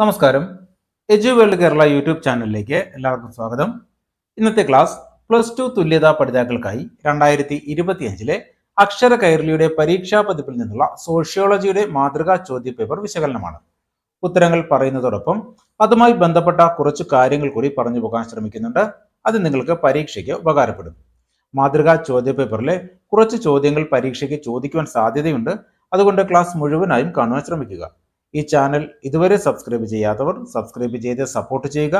നമസ്കാരം. എജു world Kerala YouTube ചാനലിലേക്ക് എല്ലാവർക്കും സ്വാഗതം. ഇന്നത്തെ ക്ലാസ് പ്ലസ് ടു തുല്യതാ പഠിതാക്കൾക്കായി രണ്ടായിരത്തി ഇരുപത്തിയഞ്ചിലെ അക്ഷര കൈരളിയുടെ പരീക്ഷാ പതിപ്പിൽ നിന്നുള്ള സോഷ്യോളജിയുടെ മാതൃകാ ചോദ്യ പേപ്പർ വിശകലനമാണ്. ഉത്തരങ്ങൾ പറയുന്നതോടൊപ്പം അതുമായി ബന്ധപ്പെട്ട കുറച്ച് കാര്യങ്ങൾ കൂടി പറഞ്ഞു പോകാൻ ശ്രമിക്കുന്നുണ്ട്. അത് നിങ്ങൾക്ക് പരീക്ഷയ്ക്ക് ഉപകാരപ്പെടും. മാതൃകാ ചോദ്യ പേപ്പറിലെ കുറച്ച് ചോദ്യങ്ങൾ പരീക്ഷയ്ക്ക് ചോദിക്കുവാൻ സാധ്യതയുണ്ട്. അതുകൊണ്ട് ക്ലാസ് മുഴുവനായും കാണുവാൻ ശ്രമിക്കുക. ഈ ചാനൽ ഇതുവരെ സബ്സ്ക്രൈബ് ചെയ്യാത്തവർ സബ്സ്ക്രൈബ് ചെയ്ത് സപ്പോർട്ട് ചെയ്യുക.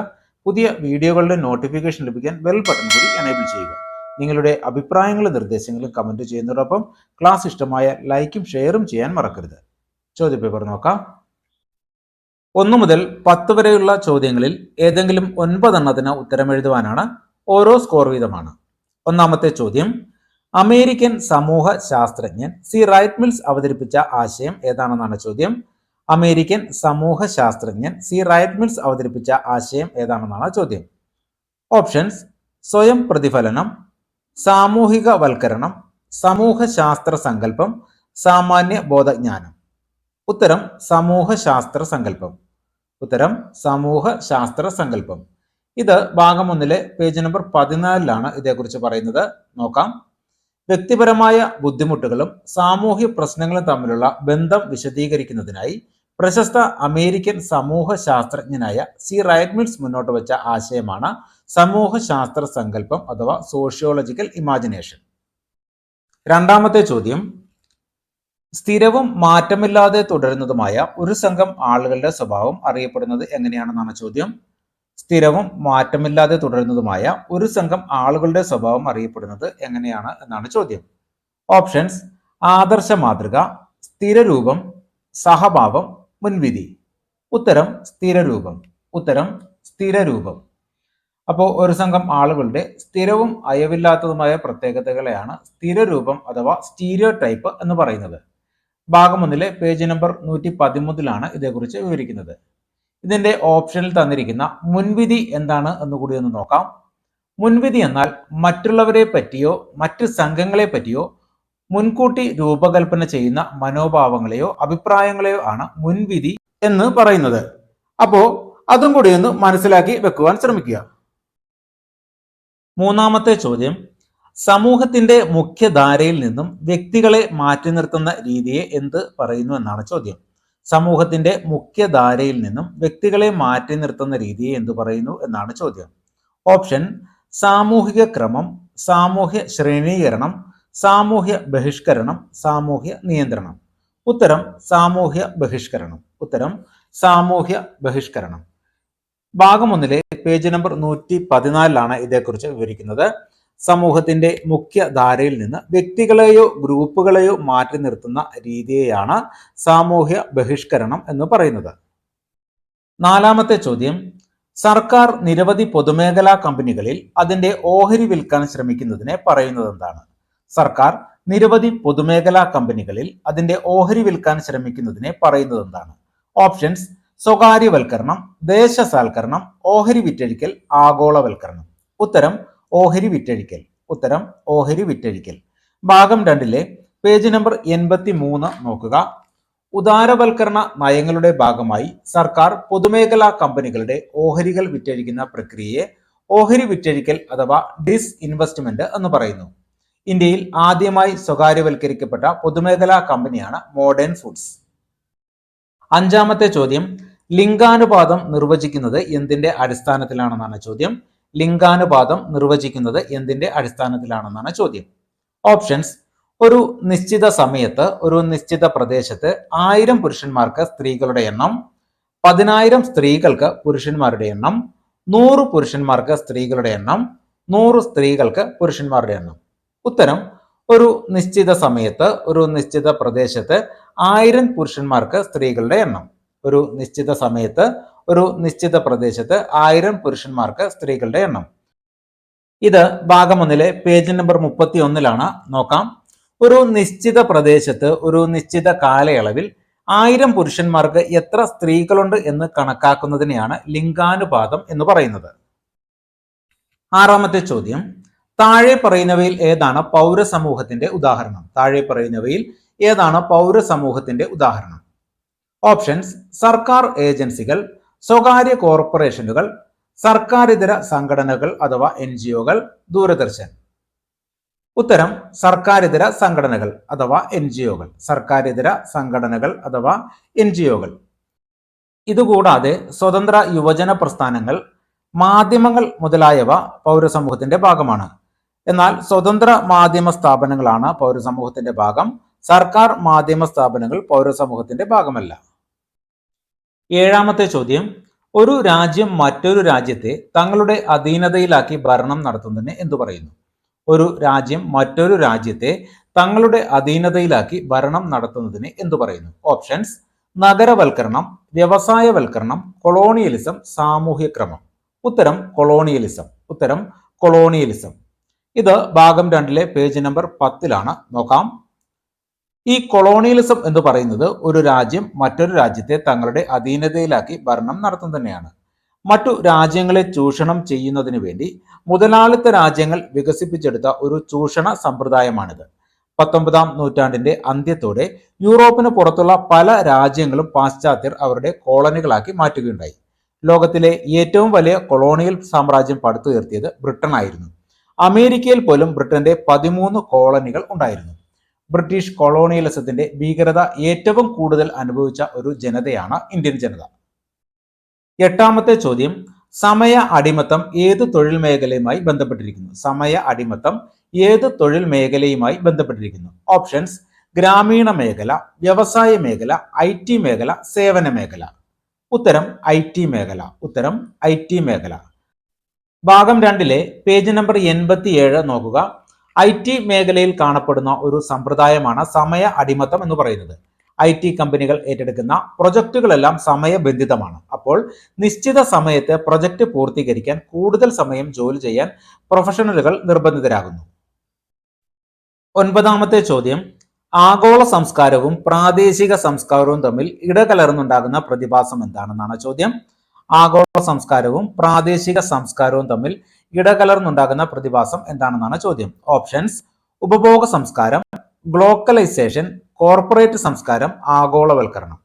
പുതിയ വീഡിയോകളുടെ നോട്ടിഫിക്കേഷൻ ലഭിക്കാൻ ബെൽ ബട്ടൺ കൂടി എനേബിൾ ചെയ്യുക. നിങ്ങളുടെ അഭിപ്രായങ്ങളും നിർദ്ദേശങ്ങളും കമന്റ് ചെയ്യുന്നതോടൊപ്പം ക്ലാസ് ഇഷ്ടമായ ലൈക്കും ഷെയറും ചെയ്യാൻ മറക്കരുത്. ചോദ്യപേപ്പർ നോക്കാം. ഒന്നു മുതൽ പത്ത് വരെയുള്ള ചോദ്യങ്ങളിൽ ഏതെങ്കിലും ഒൻപതെണ്ണത്തിന് ഉത്തരമെഴുതുവാനാണ് ഓരോ സ്കോർ വീതമാണ്. ഒന്നാമത്തെ ചോദ്യം അമേരിക്കൻ സമൂഹ ശാസ്ത്രജ്ഞൻ സി റൈറ്റ് മിൽസ് അവതരിപ്പിച്ച ആശയം ഏതാണെന്നാണ് ചോദ്യം. അമേരിക്കൻ സമൂഹ ശാസ്ത്രജ്ഞൻ സി റയറ്റ് മിൽസ് അവതരിപ്പിച്ച ആശയം ഏതാണെന്നാണ് ചോദ്യം. ഓപ്ഷൻസ് സ്വയം പ്രതിഫലനം സാമൂഹിക വൽക്കരണം സമൂഹ ശാസ്ത്ര സങ്കല്പം സാമാന്യ ബോധജ്ഞാനം. ഉത്തരം സമൂഹ ശാസ്ത്ര സങ്കല്പം. ഉത്തരം സമൂഹ ശാസ്ത്ര സങ്കല്പം. ഇത് ഭാഗം ഒന്നിലെ പേജ് നമ്പർ പതിനാലിലാണ് ഇതേക്കുറിച്ച് പറയുന്നത്. നോക്കാം. വ്യക്തിപരമായ ബുദ്ധിമുട്ടുകളും സാമൂഹ്യ പ്രശ്നങ്ങളും തമ്മിലുള്ള ബന്ധം വിശദീകരിക്കുന്നതിനായി പ്രശസ്ത അമേരിക്കൻ സമൂഹ ശാസ്ത്രജ്ഞനായ സി റൈറ്റ് മിൽസ് മുന്നോട്ട് വെച്ച ആശയമാണ് സമൂഹ ശാസ്ത്ര സങ്കല്പം അഥവാ സോഷ്യോളജിക്കൽ ഇമാജിനേഷൻ. രണ്ടാമത്തെ ചോദ്യം സ്ഥിരവും മാറ്റമില്ലാതെ തുടരുന്നതുമായ ഒരു സംഘം ആളുകളുടെ സ്വഭാവം അറിയപ്പെടുന്നത് എങ്ങനെയാണെന്നാണ് ചോദ്യം. സ്ഥിരവും മാറ്റമില്ലാതെ തുടരുന്നതുമായ ഒരു സംഘം ആളുകളുടെ സ്വഭാവം അറിയപ്പെടുന്നത് എങ്ങനെയാണ് എന്നാണ് ചോദ്യം. ഓപ്ഷൻസ് ആദർശ മാതൃക സ്ഥിരരൂപം സഹഭാവം മുൻവിധി. ഉത്തരം സ്ഥിരരൂപം. ഉത്തരം സ്ഥിരരൂപം. അപ്പോൾ ഒരു സംഘം ആളുകളുടെ സ്ഥിരവും അയവില്ലാത്തതുമായ പ്രത്യേകതകളെയാണ് സ്ഥിരരൂപം അഥവാ സ്റ്റീരിയോ ടൈപ്പ് എന്ന് പറയുന്നത്. ഭാഗം ഒന്നിലെ പേജ് നമ്പർ നൂറ്റി പതിമൂന്നിലാണ് ഇതേക്കുറിച്ച് വിവരിക്കുന്നത്. ഇതിന്റെ ഓപ്ഷനിൽ തന്നിരിക്കുന്ന മുൻവിധി എന്താണ് എന്ന് കൂടി ഒന്ന് നോക്കാം. മുൻവിധി എന്നാൽ മറ്റുള്ളവരെ പറ്റിയോ മറ്റ് സംഘങ്ങളെ പറ്റിയോ മുൻകൂട്ടി രൂപകൽപ്പന ചെയ്യുന്ന മനോഭാവങ്ങളെയോ അഭിപ്രായങ്ങളെയോ ആണ് മുൻവിധി എന്ന് പറയുന്നത്. അപ്പോ അതും കൂടി ഒന്ന് മനസ്സിലാക്കി വെക്കുവാൻ ശ്രമിക്കുക. മൂന്നാമത്തെ ചോദ്യം. സമൂഹത്തിന്റെ മുഖ്യധാരയിൽ നിന്നും വ്യക്തികളെ മാറ്റി നിർത്തുന്ന രീതിയെ എന്ത് പറയുന്നു എന്നാണ് ചോദ്യം. സമൂഹത്തിന്റെ മുഖ്യധാരയിൽ നിന്നും വ്യക്തികളെ മാറ്റി നിർത്തുന്ന രീതിയെ എന്ത് പറയുന്നു എന്നാണ് ചോദ്യം. ഓപ്ഷൻ. സാമൂഹിക ക്രമം സാമൂഹ്യ ശ്രേണീകരണം സാമൂഹ്യ ബഹിഷ്കരണം സാമൂഹ്യ നിയന്ത്രണം. ഉത്തരം സാമൂഹ്യ ബഹിഷ്കരണം. ഉത്തരം സാമൂഹ്യ ബഹിഷ്കരണം. ഭാഗം ഒന്നിലെ പേജ് നമ്പർ നൂറ്റി പതിനാലിലാണ് ഇതേക്കുറിച്ച് വിവരിക്കുന്നത്. സമൂഹത്തിന്റെ മുഖ്യധാരയിൽ നിന്ന് വ്യക്തികളെയോ ഗ്രൂപ്പുകളെയോ മാറ്റി നിർത്തുന്ന രീതിയെയാണ് സാമൂഹ്യ ബഹിഷ്കരണം എന്ന് പറയുന്നത്. നാലാമത്തെ ചോദ്യം. സർക്കാർ നിരവധി പൊതുമേഖലാ കമ്പനികളിൽ അതിന്റെ ഓഹരി വിൽക്കാൻ ശ്രമിക്കുന്നതിനെ പറയുന്നത് എന്താണ് സർക്കാർ നിരവധി പൊതുമേഖലാ കമ്പനികളിൽ അതിന്റെ ഓഹരി വിൽക്കാൻ ശ്രമിക്കുന്നതിനെ പറയുന്നത് എന്താണ്? ഓപ്ഷൻസ് സ്വകാര്യവൽക്കരണം ദേശസാൽക്കരണം ഓഹരി വിറ്റഴിക്കൽ ആഗോളവൽക്കരണം. ഉത്തരം ഓഹരി വിറ്റഴിക്കൽ. ഉത്തരം ഓഹരി വിറ്റഴിക്കൽ. ഭാഗം രണ്ടിലെ പേജ് നമ്പർ എൺപത്തി മൂന്ന് നോക്കുക. ഉദാരവൽക്കരണ നയങ്ങളുടെ ഭാഗമായി സർക്കാർ പൊതുമേഖലാ കമ്പനികളുടെ ഓഹരികൾ വിറ്റഴിക്കുന്ന പ്രക്രിയയെ ഓഹരി വിറ്റഴിക്കൽ അഥവാ ഡിസ് ഇൻവെസ്റ്റ്മെന്റ് എന്ന് പറയുന്നു. ഇന്ത്യയിൽ ആദ്യമായി സ്വകാര്യവൽക്കരിക്കപ്പെട്ട പൊതുമേഖലാ കമ്പനിയാണ് മോഡേൺ ഫുഡ്സ് അഞ്ചാമത്തെ ചോദ്യം ലിംഗാനുപാതം നിർവചിക്കുന്നത് എന്തിന്റെ അടിസ്ഥാനത്തിലാണെന്നാണ് ചോദ്യം. ലിംഗാനുപാതം നിർവചിക്കുന്നത് എന്തിന്റെ അടിസ്ഥാനത്തിലാണെന്നാണ് ചോദ്യം. ഓപ്ഷൻസ് ഒരു നിശ്ചിത സമയത്ത് ഒരു നിശ്ചിത പ്രദേശത്ത് ആയിരം പുരുഷന്മാർക്ക് സ്ത്രീകളുടെ എണ്ണം പതിനായിരം സ്ത്രീകൾക്ക് പുരുഷന്മാരുടെ എണ്ണം നൂറ് പുരുഷന്മാർക്ക് സ്ത്രീകളുടെ എണ്ണം നൂറ് സ്ത്രീകൾക്ക് പുരുഷന്മാരുടെ എണ്ണം. ഉത്തരം ഒരു നിശ്ചിത സമയത്ത് ഒരു നിശ്ചിത പ്രദേശത്ത് ആയിരം പുരുഷന്മാർക്ക് സ്ത്രീകളുടെ എണ്ണം. ഒരു നിശ്ചിത സമയത്ത് ഒരു നിശ്ചിത പ്രദേശത്ത് ആയിരം പുരുഷന്മാർക്ക് സ്ത്രീകളുടെ എണ്ണം. ഇത് ഭാഗം ഒന്നിലെ പേജ് നമ്പർ മുപ്പത്തി ഒന്നിലാണ് നോക്കാം. ഒരു നിശ്ചിത പ്രദേശത്ത് ഒരു നിശ്ചിത കാലയളവിൽ ആയിരം പുരുഷന്മാർക്ക് എത്ര സ്ത്രീകളുണ്ട് എന്ന് കണക്കാക്കുന്നതിനെയാണ് ലിംഗാനുപാതം എന്ന് പറയുന്നത്. ആറാമത്തെ ചോദ്യം. താഴെ പറയുന്നവയിൽ ഏതാണ് പൗരസമൂഹത്തിന്റെ ഉദാഹരണം? താഴെ പറയുന്നവയിൽ ഏതാണ് പൗരസമൂഹത്തിന്റെ ഉദാഹരണം? ഓപ്ഷൻസ് സർക്കാർ ഏജൻസികൾ സ്വകാര്യ കോർപ്പറേഷനുകൾ സർക്കാരിതര സംഘടനകൾ അഥവാ എൻ ജി ഒകൾ ദൂരദർശൻ. ഉത്തരം സർക്കാരിതര സംഘടനകൾ അഥവാ എൻ ജി ഒകൾ സർക്കാരിതര സംഘടനകൾ അഥവാ എൻ ജി ഒകൾ ഇതുകൂടാതെ സ്വതന്ത്ര യുവജന പ്രസ്ഥാനങ്ങൾ മാധ്യമങ്ങൾ മുതലായവ പൗരസമൂഹത്തിന്റെ ഭാഗമാണ്. എന്നാൽ സ്വതന്ത്ര മാധ്യമ സ്ഥാപനങ്ങളാണ് പൗരസമൂഹത്തിന്റെ ഭാഗം. സർക്കാർ മാധ്യമ സ്ഥാപനങ്ങൾ പൗരസമൂഹത്തിന്റെ ഭാഗമല്ല. ഏഴാമത്തെ ചോദ്യം. ഒരു രാജ്യം മറ്റൊരു രാജ്യത്തെ തങ്ങളുടെ അധീനതയിലാക്കി ഭരണം നടത്തുന്നതിന് എന്തു പറയുന്നു? ഒരു രാജ്യം മറ്റൊരു രാജ്യത്തെ തങ്ങളുടെ അധീനതയിലാക്കി ഭരണം നടത്തുന്നതിന് എന്തു പറയുന്നു? ഓപ്ഷൻസ്. നഗരവൽക്കരണം വ്യവസായവൽക്കരണം കൊളോണിയലിസം സാമൂഹ്യക്രമം. ഉത്തരം കൊളോണിയലിസം. ഉത്തരം കൊളോണിയലിസം. ഇത് ഭാഗം രണ്ടിലെ പേജ് നമ്പർ പത്തിലാണ്. നോക്കാം. ഈ കൊളോണിയലിസം എന്ന് പറയുന്നത് ഒരു രാജ്യം മറ്റൊരു രാജ്യത്തെ തങ്ങളുടെ അധീനതയിലാക്കി ഭരണം നടത്തും തന്നെയാണ്. മറ്റു രാജ്യങ്ങളെ ചൂഷണം ചെയ്യുന്നതിന് വേണ്ടി മുതലാളിത്ത രാജ്യങ്ങൾ വികസിപ്പിച്ചെടുത്ത ഒരു ചൂഷണ സമ്പ്രദായമാണിത്. പത്തൊമ്പതാം നൂറ്റാണ്ടിന്റെ അന്ത്യത്തോടെ യൂറോപ്പിന് പുറത്തുള്ള പല രാജ്യങ്ങളും പാശ്ചാത്യർ അവരുടെ കോളനികളാക്കി മാറ്റുകയുണ്ടായി. ലോകത്തിലെ ഏറ്റവും വലിയ കൊളോണിയൽ സാമ്രാജ്യം പടുത്തുയർത്തിയത് ബ്രിട്ടൻ ആയിരുന്നു അമേരിക്കയിൽ പോലും ബ്രിട്ടന്റെ പതിമൂന്ന് കോളനികൾ ഉണ്ടായിരുന്നു. ബ്രിട്ടീഷ് കൊളോണിയലിസത്തിന്റെ ഭീകരത ഏറ്റവും കൂടുതൽ അനുഭവിച്ച ഒരു ജനതയാണ് ഇന്ത്യൻ ജനത. എട്ടാമത്തെ ചോദ്യം സമയ അടിമത്തം ഏത് തൊഴിൽ മേഖലയുമായി ബന്ധപ്പെട്ടിരിക്കുന്നു? സമയ അടിമത്തം ഏത് തൊഴിൽ മേഖലയുമായി ബന്ധപ്പെട്ടിരിക്കുന്നു? ഓപ്ഷൻസ് ഗ്രാമീണ മേഖല വ്യവസായ മേഖല ഐ മേഖല സേവന മേഖല. ഉത്തരം ഐ മേഖല. ഉത്തരം ഐ മേഖല. ഭാഗം രണ്ടിലെ പേജ് നമ്പർ എൺപത്തിയേഴ് നോക്കുക. ഐ ടി മേഖലയിൽ കാണപ്പെടുന്ന ഒരു സമ്പ്രദായമാണ് സമയ അടിമത്തം എന്ന് പറയുന്നത്. ഐ ടി കമ്പനികൾ ഏറ്റെടുക്കുന്ന പ്രൊജക്റ്റുകളെല്ലാം സമയബന്ധിതമാണ്. അപ്പോൾ നിശ്ചിത സമയത്ത് പ്രൊജക്റ്റ് പൂർത്തീകരിക്കാൻ കൂടുതൽ സമയം ജോലി ചെയ്യാൻ പ്രൊഫഷണലുകൾ നിർബന്ധിതരാകുന്നു. ഒൻപതാമത്തെ ചോദ്യം. ആഗോള സംസ്കാരവും പ്രാദേശിക സംസ്കാരവും തമ്മിൽ ഇടകലർന്നുണ്ടാകുന്ന പ്രതിഭാസം എന്താണെന്നാണ് ചോദ്യം. ആഗോള സംസ്കാരവും പ്രാദേശിക സംസ്കാരവും തമ്മിൽ ഇടകലർന്നുണ്ടാകുന്ന പ്രതിഭാസം എന്താണെന്നാണ് ചോദ്യം. ഓപ്ഷൻസ് ഉപഭോഗ സംസ്കാരം ഗ്ലോക്കലൈസേഷൻ കോർപ്പറേറ്റ് സംസ്കാരം ആഗോളവൽക്കരണം.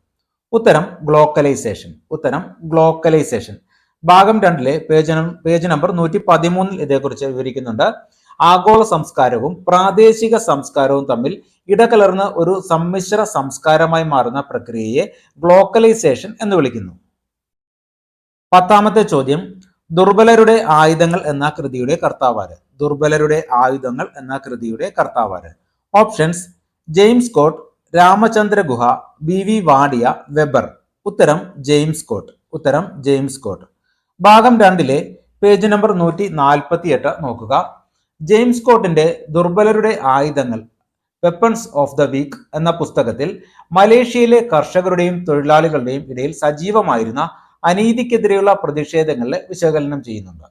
ഉത്തരം ഗ്ലോക്കലൈസേഷൻ. ഉത്തരം ഗ്ലോക്കലൈസേഷൻ. ഭാഗം രണ്ടിലെ പേജ് പേജ് നമ്പർ നൂറ്റി പതിമൂന്നിൽ ഇതേക്കുറിച്ച് വിവരിക്കുന്നുണ്ട്. ആഗോള സംസ്കാരവും പ്രാദേശിക സംസ്കാരവും തമ്മിൽ ഇടകലർന്ന് ഒരു സമ്മിശ്ര സംസ്കാരമായി മാറുന്ന പ്രക്രിയയെ ഗ്ലോക്കലൈസേഷൻ എന്ന് വിളിക്കുന്നു. പത്താമത്തെ ചോദ്യം ദുർബലരുടെ ആയുധങ്ങൾ എന്ന കൃതിയുടെ കർത്താവാര്. ദുർബലരുടെ ആയുധങ്ങൾ എന്ന കൃതിയുടെ കർത്താവാര്. Options James Scott Ramachandra Guha B V Wadia Weber. ഉത്തരം ജെയിംസ് കോട്ട്. ഉത്തരം ജെയിംസ് കോട്ട്. ഭാഗം രണ്ടിലെ പേജ് നമ്പർ നൂറ്റി നാൽപ്പത്തി എട്ട് നോക്കുക. ജെയിംസ് കോട്ടിന്റെ ദുർബലരുടെ ആയുധങ്ങൾ വെപ്പൺസ് ഓഫ് ദ വീക്ക് എന്ന പുസ്തകത്തിൽ മലേഷ്യയിലെ കർഷകരുടെയും തൊഴിലാളികളുടെയും ഇടയിൽ സജീവമായിരുന്ന അനീതിക്കെതിരെയുള്ള പ്രതിഷേധങ്ങളിൽ വിശകലനം ചെയ്യുന്നുണ്ട്.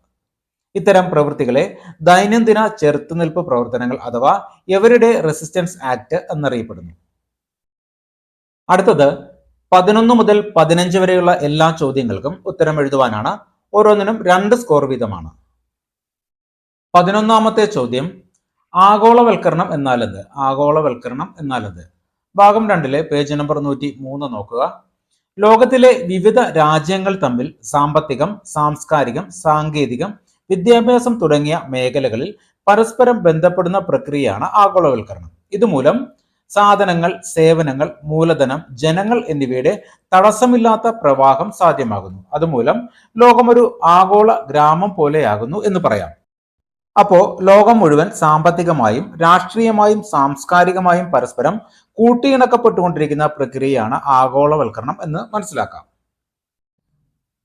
ഇത്തരം പ്രവൃത്തികളെ ദൈനംദിന ചെറുത്തുനിൽപ്പ് പ്രവർത്തനങ്ങൾ അഥവാ എവരുടെ റെസിസ്റ്റൻസ് ആക്ട് എന്നറിയപ്പെടുന്നു. അടുത്തത് പതിനൊന്ന് മുതൽ പതിനഞ്ച് വരെയുള്ള എല്ലാ ചോദ്യങ്ങൾക്കും ഉത്തരം എഴുതുവാനാണ് ഓരോന്നിനും രണ്ട് സ്കോർ വീതമാണ്. പതിനൊന്നാമത്തെ ചോദ്യം ആഗോളവൽക്കരണം എന്നാലത് ആഗോളവൽക്കരണം എന്നാലത്. ഭാഗം രണ്ടിലെ പേജ് നമ്പർ നൂറ്റി മൂന്ന് നോക്കുക. ലോകത്തിലെ വിവിധ രാജ്യങ്ങൾ തമ്മിൽ സാമ്പത്തികം സാംസ്കാരികം സാങ്കേതികം വിദ്യാഭ്യാസം തുടങ്ങിയ മേഖലകളിൽ പരസ്പരം ബന്ധപ്പെടുന്ന പ്രക്രിയയാണ് ആഗോളവൽക്കരണം. ഇതുമൂലം സാധനങ്ങൾ സേവനങ്ങൾ മൂലധനം ജനങ്ങൾ എന്നിവയുടെ തടസ്സമില്ലാത്ത പ്രവാഹം സാധ്യമാകുന്നു. അതുമൂലം ലോകമൊരു ആഗോള ഗ്രാമം പോലെയാകുന്നു എന്ന് പറയാം. അപ്പോ ലോകം മുഴുവൻ സാമ്പത്തികമായും രാഷ്ട്രീയമായും സാംസ്കാരികമായും പരസ്പരം കൂട്ടിയിണക്കപ്പെട്ടുകൊണ്ടിരിക്കുന്ന പ്രക്രിയയാണ് ആഗോളവൽക്കരണം എന്ന് മനസ്സിലാക്കാം.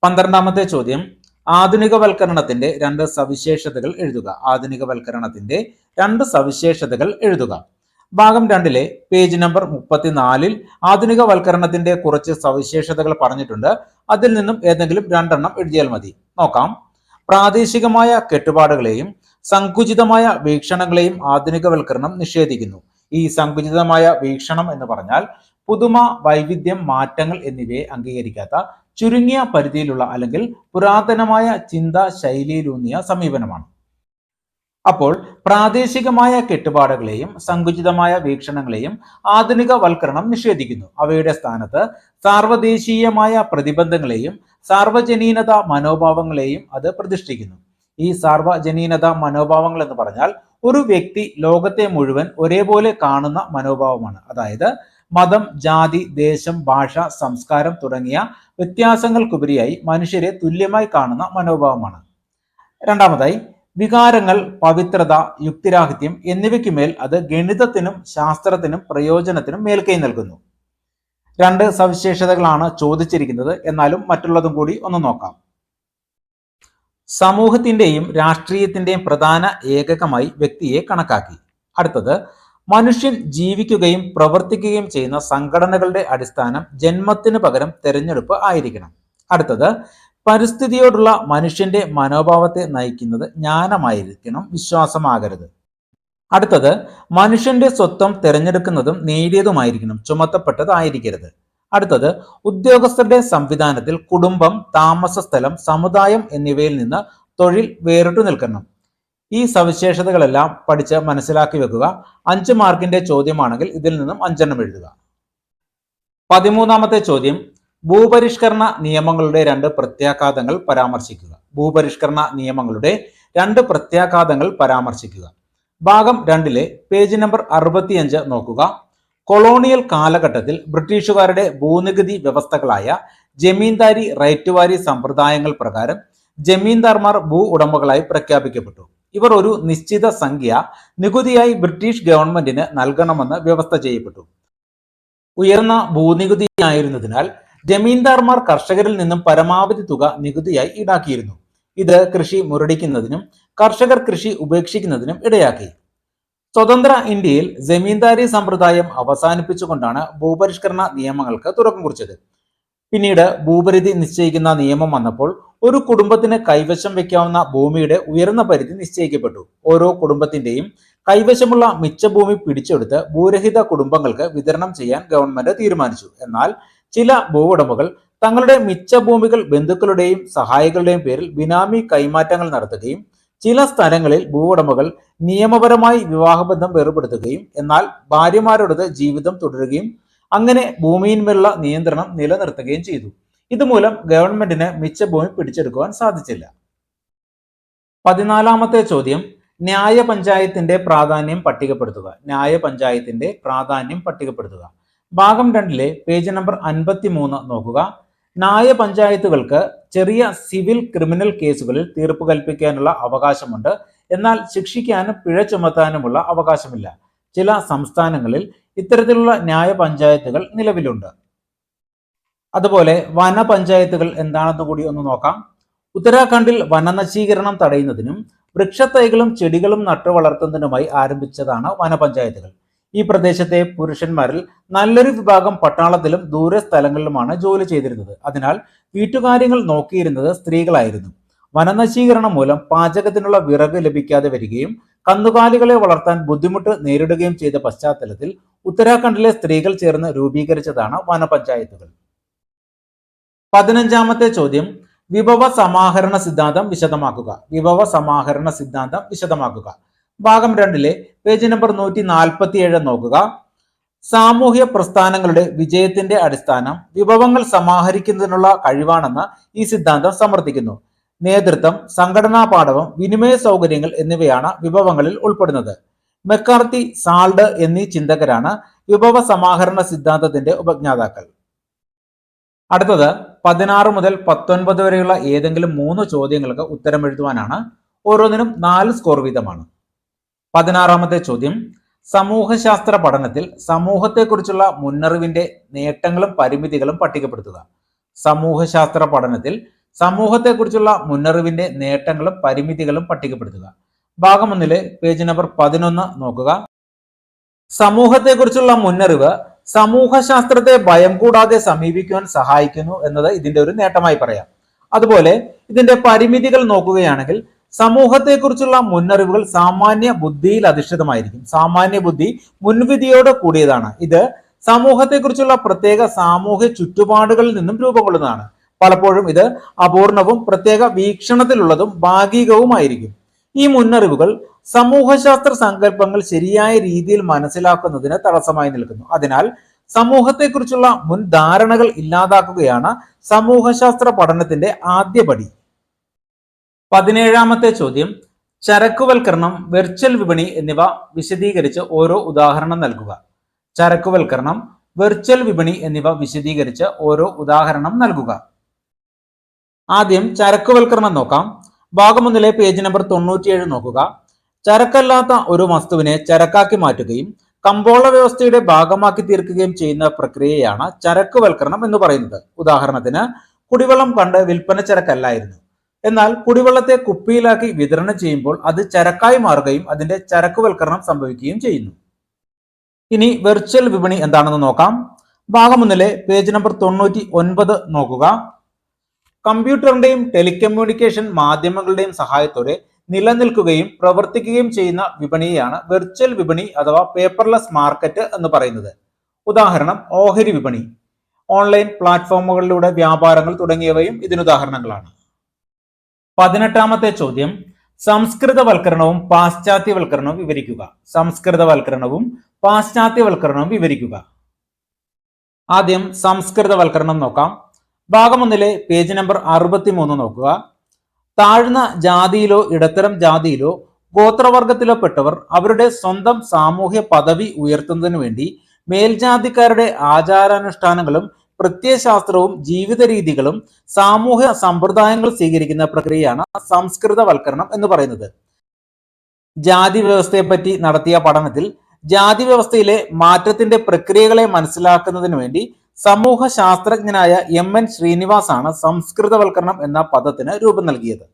പന്ത്രണ്ടാമത്തെ ചോദ്യം. ആധുനികവൽക്കരണത്തിന്റെ രണ്ട് സവിശേഷതകൾ എഴുതുക. ആധുനികവൽക്കരണത്തിന്റെ രണ്ട് സവിശേഷതകൾ എഴുതുക. ഭാഗം രണ്ടിലെ പേജ് നമ്പർ മുപ്പത്തിനാലിൽ ആധുനികവൽക്കരണത്തിന്റെ കുറച്ച് സവിശേഷതകൾ പറഞ്ഞിട്ടുണ്ട്. അതിൽ നിന്നും ഏതെങ്കിലും രണ്ടെണ്ണം എഴുതിയാൽ മതി. നോക്കാം. പ്രാദേശികമായ കെട്ടുപാടുകളെയും സങ്കുചിതമായ വീക്ഷണങ്ങളെയും ആധുനികവൽക്കരണം നിഷേധിക്കുന്നു. ഈ സങ്കുചിതമായ വീക്ഷണം എന്ന് പറഞ്ഞാൽ പുതുമ വൈവിധ്യം മാറ്റങ്ങൾ എന്നിവയെ അംഗീകരിക്കാത്ത ചുരുങ്ങിയ പരിധിയിലുള്ള അല്ലെങ്കിൽ പുരാതനമായ ചിന്താ ശൈലിയിലൂന്നിയ സമീപനമാണ്. അപ്പോൾ പ്രാദേശികമായ കെട്ടുപാടുകളെയും സങ്കുചിതമായ വീക്ഷണങ്ങളെയും ആധുനികവൽക്കരണം നിഷേധിക്കുന്നു. അവയുടെ സ്ഥാനത്ത് സാർവദേശീയമായ പ്രതിബന്ധങ്ങളെയും സാർവജനീനത മനോഭാവങ്ങളെയും അത് പ്രതിഷ്ഠിക്കുന്നു. ഈ സാർവജനീനത മനോഭാവങ്ങൾ എന്ന് പറഞ്ഞാൽ ഒരു വ്യക്തി ലോകത്തെ മുഴുവൻ ഒരേപോലെ കാണുന്ന മനോഭാവമാണ്. അതായത് മതം ജാതി ദേശം ഭാഷ സംസ്കാരം തുടങ്ങിയ വ്യത്യാസങ്ങൾക്കുപരിയായി മനുഷ്യരെ തുല്യമായി കാണുന്ന മനോഭാവമാണ്. രണ്ടാമതായി വികാരങ്ങൾ പവിത്രത യുക്തിരാഹിത്യം എന്നിവയ്ക്ക് എന്നിവയ്ക്കുമേൽ അത് ഗണിതത്തിനും ശാസ്ത്രത്തിനും പ്രയോജനത്തിനും മേൽക്കൈ നൽകുന്നു. രണ്ട് സവിശേഷതകളാണ് ചോദിച്ചിരിക്കുന്നത്. എന്നാലും മറ്റുള്ളതും കൂടി ഒന്ന് നോക്കാം. സമൂഹത്തിന്റെയും രാഷ്ട്രീയത്തിന്റെയും പ്രധാന ഏകകമായി വ്യക്തിയെ കണക്കാക്കി. അടുത്തത് മനുഷ്യൻ ജീവിക്കുകയും പ്രവർത്തിക്കുകയും ചെയ്യുന്ന സംഘടനകളുടെ അടിസ്ഥാനം ജന്മത്തിന് പകരം തെരഞ്ഞെടുപ്പ് ആയിരിക്കണം. അടുത്തത് പരിസ്ഥിതിയോടുള്ള മനുഷ്യന്റെ മനോഭാവത്തെ നയിക്കുന്നത് ജ്ഞാനമായിരിക്കണം വിശ്വാസമാകരുത്. അടുത്തത് മനുഷ്യന്റെ സ്വത്വം തിരഞ്ഞെടുക്കുന്നതും നേടിയതുമായിരിക്കണം ചുമത്തപ്പെട്ടതായിരിക്കരുത്. അടുത്തത് ഉദ്യോഗസ്ഥരുടെ സംവിധാനത്തിൽ കുടുംബം താമസ സ്ഥലം സമുദായം എന്നിവയിൽ നിന്ന് തൊഴിൽ വേറിട്ടു നിൽക്കണം ഈ സവിശേഷതകളെല്ലാം പഠിച്ച് മനസ്സിലാക്കി വെക്കുക. അഞ്ച് മാർക്കിന്റെ ചോദ്യമാണെങ്കിൽ ഇതിൽ നിന്നും അഞ്ചെണ്ണം എഴുതുക. പതിമൂന്നാമത്തെ ചോദ്യം ഭൂപരിഷ്കരണ നിയമങ്ങളുടെ രണ്ട് പ്രത്യാഘാതങ്ങൾ പരാമർശിക്കുക. ഭൂപരിഷ്കരണ നിയമങ്ങളുടെ രണ്ട് പ്രത്യാഘാതങ്ങൾ പരാമർശിക്കുക. ഭാഗം രണ്ടിലെ പേജ് നമ്പർ അറുപത്തിയഞ്ച് നോക്കുക. കൊളോണിയൽ കാലഘട്ടത്തിൽ ബ്രിട്ടീഷുകാരുടെ ഭൂനികുതി വ്യവസ്ഥകളായ ജമീന്ദാരി റൈറ്റുവാരി സമ്പ്രദായങ്ങൾ പ്രകാരം ജമീന്ദാർമാർ ഭൂ ഉടമകളായി പ്രഖ്യാപിക്കപ്പെട്ടു. ഇവർ ഒരു നിശ്ചിത സംഖ്യ നികുതിയായി ബ്രിട്ടീഷ് ഗവൺമെന്റിന് നൽകണമെന്ന് വ്യവസ്ഥ ചെയ്യപ്പെട്ടു. ഉയർന്ന ഭൂനികുതിയായിരുന്നതിനാൽ ജമീന്ദാർമാർ കർഷകരിൽ നിന്നും പരമാവധി തുക നികുതിയായി ഈടാക്കിയിരുന്നു. ഇത് കൃഷി മുരടിക്കുന്നതിനും കർഷകർ കൃഷി ഉപേക്ഷിക്കുന്നതിനും ഇടയാക്കി. സ്വതന്ത്ര ഇന്ത്യയിൽ ജമീന്ദാരി സമ്പ്രദായം അവസാനിപ്പിച്ചുകൊണ്ടാണ് ഭൂപരിഷ്കരണ നിയമങ്ങൾക്ക് തുടക്കം കുറിച്ചത്. പിന്നീട് ഭൂപരിധി നിശ്ചയിക്കുന്ന നിയമം വന്നപ്പോൾ ഒരു കുടുംബത്തിന് കൈവശം വെക്കാവുന്ന ഭൂമിയുടെ ഉയർന്ന പരിധി നിശ്ചയിക്കപ്പെട്ടു. ഓരോ കുടുംബത്തിന്റെയും കൈവശമുള്ള മിച്ച ഭൂമി പിടിച്ചെടുത്ത് ഭൂരഹിത കുടുംബങ്ങൾക്ക് വിതരണം ചെയ്യാൻ ഗവൺമെന്റ് തീരുമാനിച്ചു. എന്നാൽ ചില ഭൂവുടമകൾ തങ്ങളുടെ മിച്ച ഭൂമികൾ ബന്ധുക്കളുടെയും സഹായികളുടെയും പേരിൽ ബിനാമി കൈമാറ്റങ്ങൾ നടത്തുകയും ചില സ്ഥലങ്ങളിൽ ഭൂവുടമകൾ നിയമപരമായി വിവാഹബന്ധം വേർപെടുത്തുകയും എന്നാൽ ഭാര്യമാരോടത് ജീവിതം തുടരുകയും അങ്ങനെ ഭൂമിയിന്മേലുള്ള നിയന്ത്രണം നിലനിർത്തുകയും ചെയ്തു. ഇതുമൂലം ഗവൺമെന്റിന് മിച്ച ഭൂമി പിടിച്ചെടുക്കുവാൻ സാധിച്ചില്ല. പതിനാലാമത്തെ ചോദ്യം ന്യായ പഞ്ചായത്തിന്റെ പ്രാധാന്യം പട്ടികപ്പെടുത്തുക. ന്യായ പഞ്ചായത്തിന്റെ പ്രാധാന്യം പട്ടികപ്പെടുത്തുക. ഭാഗം രണ്ടിലെ പേജ് നമ്പർ അൻപത്തി നോക്കുക. ന്യായ പഞ്ചായത്തുകൾക്ക് ചെറിയ സിവിൽ ക്രിമിനൽ കേസുകളിൽ തീർപ്പ് കൽപ്പിക്കാനുള്ള അവകാശമുണ്ട്. എന്നാൽ ശിക്ഷിക്കാനും പിഴ ചുമത്താനുമുള്ള അവകാശമില്ല. ചില സംസ്ഥാനങ്ങളിൽ ഇത്തരത്തിലുള്ള ന്യായ പഞ്ചായത്തുകൾ നിലവിലുണ്ട്. അതുപോലെ വന പഞ്ചായത്തുകൾ എന്താണെന്ന് കൂടി ഒന്ന് നോക്കാം. ഉത്തരാഖണ്ഡിൽ വനനശീകരണം തടയുന്നതിനും വൃക്ഷത്തൈകളും ചെടികളും നട്ടു വളർത്തുന്നതിനുമായി ആരംഭിച്ചതാണ് വനപഞ്ചായത്തുകൾ. ഈ പ്രദേശത്തെ പുരുഷന്മാരിൽ നല്ലൊരു വിഭാഗം പട്ടാളത്തിലും ദൂര സ്ഥലങ്ങളിലുമാണ് ജോലി ചെയ്തിരുന്നത്. അതിനാൽ വീട്ടുകാര്യങ്ങൾ നോക്കിയിരുന്നത് സ്ത്രീകളായിരുന്നു. വനനശീകരണം മൂലം പാചകത്തിനുള്ള വിറക് ലഭിക്കാതെ വരികയും കന്നുകാലികളെ വളർത്താൻ ബുദ്ധിമുട്ട് നേരിടുകയും ചെയ്ത പശ്ചാത്തലത്തിൽ ഉത്തരാഖണ്ഡിലെ സ്ത്രീകൾ ചേർന്ന് രൂപീകരിച്ചതാണ് വനപഞ്ചായത്തുകൾ. പതിനഞ്ചാമത്തെ ചോദ്യം വിഭവ സമാഹരണ സിദ്ധാന്തം വിശദമാക്കുക. വിഭവ സമാഹരണ സിദ്ധാന്തം വിശദമാക്കുക. ഭാഗം രണ്ടിലെ പേജ് നമ്പർ നൂറ്റി നാൽപ്പത്തി ഏഴ് നോക്കുക. സാമൂഹ്യ പ്രസ്ഥാനങ്ങളുടെ വിജയത്തിന്റെ അടിസ്ഥാനം വിഭവങ്ങൾ സമാഹരിക്കുന്നതിനുള്ള കഴിവാണെന്ന് ഈ സിദ്ധാന്തം സമർത്ഥിക്കുന്നു. നേതൃത്വം സംഘടനാ പാഠവും വിനിമയ സൗകര്യങ്ങൾ എന്നിവയാണ് വിഭവങ്ങളിൽ ഉൾപ്പെടുന്നത്. മെക്കാർത്തി സാൾഡ് എന്നീ ചിന്തകരാണ് വിഭവ സമാഹരണ സിദ്ധാന്തത്തിന്റെ ഉപജ്ഞാതാക്കൾ. അടുത്തത് പതിനാറ് മുതൽ പത്തൊൻപത് വരെയുള്ള ഏതെങ്കിലും മൂന്ന് ചോദ്യങ്ങൾക്ക് ഉത്തരം എഴുതുവാനാണ് ഓരോന്നിനും നാല് സ്കോർ വീതമാണ്. പതിനാറാമത്തെ ചോദ്യം. സമൂഹശാസ്ത്ര പഠനത്തിൽ സമൂഹത്തെക്കുറിച്ചുള്ള മുന്നറിവിന്റെ നേട്ടങ്ങളും പരിമിതികളും പട്ടികപ്പെടുത്തുക. സമൂഹശാസ്ത്ര പഠനത്തിൽ സമൂഹത്തെക്കുറിച്ചുള്ള മുന്നറിവിന്റെ നേട്ടങ്ങളും പരിമിതികളും പട്ടികപ്പെടുത്തുക. ഭാഗം ഒന്നിലെ പേജ് നമ്പർ പതിനൊന്ന് നോക്കുക. സമൂഹത്തെക്കുറിച്ചുള്ള മുന്നറിവ് സമൂഹശാസ്ത്രത്തെ ഭയം കൂടാതെ സമീപിക്കുവാൻ സഹായിക്കുന്നു എന്നത് ഇതിന്റെ ഒരു നേട്ടമായി പറയാം. അതുപോലെ ഇതിന്റെ പരിമിതികൾ നോക്കുകയാണെങ്കിൽ സമൂഹത്തെക്കുറിച്ചുള്ള മുന്നറിവുകൾ സാമാന്യ ബുദ്ധിയിൽ അധിഷ്ഠിതമായിരിക്കും. സാമാന്യ ബുദ്ധി മുൻവിധിയോട് കൂടിയതാണ്. ഇത് സമൂഹത്തെക്കുറിച്ചുള്ള പ്രത്യേക സാമൂഹ്യ ചുറ്റുപാടുകളിൽ നിന്നും രൂപം കൊള്ളുന്നതാണ് പലപ്പോഴും ഇത് അപൂർണവും പ്രത്യേക വീക്ഷണത്തിലുള്ളതും ഭാഗികവുമായിരിക്കും. ഈ മുന്നറിവുകൾ സമൂഹശാസ്ത്ര സങ്കല്പങ്ങൾ ശരിയായ രീതിയിൽ മനസ്സിലാക്കുന്നതിന് തടസ്സമായി നിൽക്കുന്നു. അതിനാൽ സമൂഹത്തെക്കുറിച്ചുള്ള മുൻ ധാരണകൾ ഇല്ലാതാക്കുകയാണ് സമൂഹശാസ്ത്ര പഠനത്തിന്റെ ആദ്യപടി. പതിനേഴാമത്തെ ചോദ്യം. ചരക്കുവൽക്കരണം വെർച്വൽ വിപണി എന്നിവ വിശദീകരിച്ച് ഓരോ ഉദാഹരണം നൽകുക. ചരക്കുവൽക്കരണം വെർച്വൽ വിപണി എന്നിവ വിശദീകരിച്ച് ഓരോ ഉദാഹരണം നൽകുക. ആദ്യം ചരക്കുവൽക്കരണം നോക്കാം. ഭാഗം ഒന്നിലെ പേജ് നമ്പർ തൊണ്ണൂറ്റിയേഴ് നോക്കുക. ചരക്കല്ലാത്ത ഒരു വസ്തുവിനെ ചരക്കാക്കി മാറ്റുകയും കമ്പോള വ്യവസ്ഥയുടെ ഭാഗമാക്കി തീർക്കുകയും ചെയ്യുന്ന പ്രക്രിയയാണ് ചരക്കുവൽക്കരണം എന്ന് പറയുന്നത്. ഉദാഹരണത്തിന് കുടിവെള്ളം പണ്ട് വിൽപ്പന ചരക്കല്ലായിരുന്നു. എന്നാൽ കുടിവെള്ളത്തെ കുപ്പിയിലാക്കി വിതരണം ചെയ്യുമ്പോൾ അത് ചരക്കായി മാറുകയും അതിന്റെ ചരക്കുവൽക്കരണം സംഭവിക്കുകയും ചെയ്യുന്നു. ഇനി വെർച്വൽ വിപണി എന്താണെന്ന് നോക്കാം. ഭാഗം ഒന്നിലെ പേജ് നമ്പർ തൊണ്ണൂറ്റി ഒൻപത് നോക്കുക. കമ്പ്യൂട്ടറിന്റെയും ടെലികമ്മ്യൂണിക്കേഷൻ മാധ്യമങ്ങളുടെയും സഹായത്തോടെ നിലനിൽക്കുകയും പ്രവർത്തിക്കുകയും ചെയ്യുന്ന വിപണിയെയാണ് വെർച്വൽ വിപണി അഥവാ പേപ്പർലെസ് മാർക്കറ്റ് എന്ന് പറയുന്നത്. ഉദാഹരണം ഓഹരി വിപണി. ഓൺലൈൻ പ്ലാറ്റ്ഫോമുകളിലൂടെ വ്യാപാരങ്ങൾ തുടങ്ങിയവയും ഇതിനുദാഹരണങ്ങളാണ്. പതിനെട്ടാമത്തെ ചോദ്യം. സംസ്കൃതവൽക്കരണവും പാശ്ചാത്യവൽക്കരണവും വിവരിക്കുക. സംസ്കൃതവൽക്കരണവും പാശ്ചാത്യവൽക്കരണവും വിവരിക്കുക. ആദ്യം സംസ്കൃതവൽക്കരണം നോക്കാം. ഭാഗം ഒന്നിലെ പേജ് നമ്പർ അറുപത്തി മൂന്ന് നോക്കുക. താഴ്ന്ന ജാതിയിലോ ഇടത്തരം ജാതിയിലോ ഗോത്രവർഗത്തിലോ പെട്ടവർ അവരുടെ സ്വന്തം സാമൂഹ്യ പദവി ഉയർത്തുന്നതിനു വേണ്ടി മേൽജാതിക്കാരുടെ ആചാരാനുഷ്ഠാനങ്ങളും പ്രത്യയശാസ്ത്രവും ജീവിത രീതികളും സാമൂഹ്യ സമ്പ്രദായങ്ങൾ സ്വീകരിക്കുന്ന പ്രക്രിയയാണ് സംസ്കൃതവൽക്കരണം എന്ന് പറയുന്നത്. ജാതി വ്യവസ്ഥയെപ്പറ്റി നടത്തിയ പഠനത്തിൽ ജാതി വ്യവസ്ഥയിലെ മാറ്റത്തിന്റെ പ്രക്രിയകളെ മനസ്സിലാക്കുന്നതിന് വേണ്ടി സമൂഹ ശാസ്ത്രജ്ഞനായ എം എൻ ശ്രീനിവാസാണ് സംസ്കൃതവൽക്കരണം എന്ന പദത്തിന് രൂപം നൽകിയത്.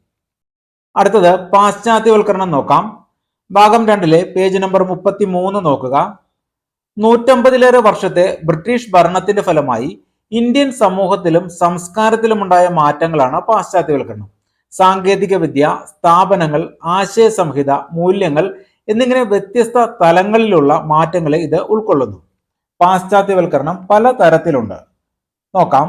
അടുത്തത് പാശ്ചാത്യവൽക്കരണം നോക്കാം. ഭാഗം രണ്ടിലെ പേജ് നമ്പർ മുപ്പത്തി മൂന്ന് നോക്കുക. നൂറ്റമ്പതിലേറെ വർഷത്തെ ബ്രിട്ടീഷ് ഭരണത്തിന്റെ ഫലമായി ഇന്ത്യൻ സമൂഹത്തിലും സംസ്കാരത്തിലുമുണ്ടായ മാറ്റങ്ങളാണ് പാശ്ചാത്യവൽക്കരണം. സാങ്കേതിക വിദ്യ സ്ഥാപനങ്ങൾ ആശയ സംഹിത മൂല്യങ്ങൾ എന്നിങ്ങനെ വ്യത്യസ്ത തലങ്ങളിലുള്ള മാറ്റങ്ങളെ ഇത് ഉൾക്കൊള്ളുന്നു. പാശ്ചാത്യവൽക്കരണം പല തരത്തിലുണ്ട്. നോക്കാം.